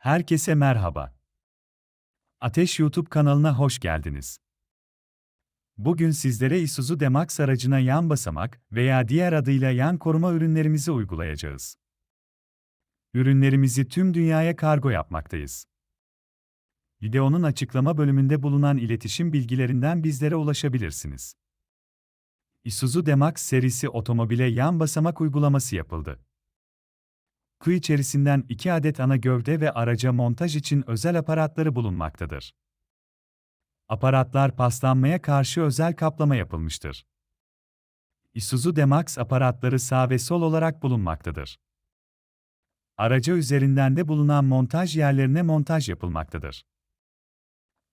Herkese merhaba. Ateş YouTube kanalına hoş geldiniz. Bugün sizlere Isuzu D-Max aracına yan basamak veya diğer adıyla yan koruma ürünlerimizi uygulayacağız. Ürünlerimizi tüm dünyaya kargo yapmaktayız. Videonun açıklama bölümünde bulunan iletişim bilgilerinden bizlere ulaşabilirsiniz. Isuzu D-Max serisi otomobile yan basamak uygulaması yapıldı. Kuyu içerisinden 2 adet ana gövde ve araca montaj için özel aparatları bulunmaktadır. Aparatlar paslanmaya karşı özel kaplama yapılmıştır. Isuzu D-Max aparatları sağ ve sol olarak bulunmaktadır. Araca üzerinden de bulunan montaj yerlerine montaj yapılmaktadır.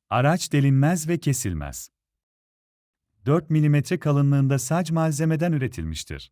Araç delinmez ve kesilmez. 4 mm kalınlığında sac malzemeden üretilmiştir.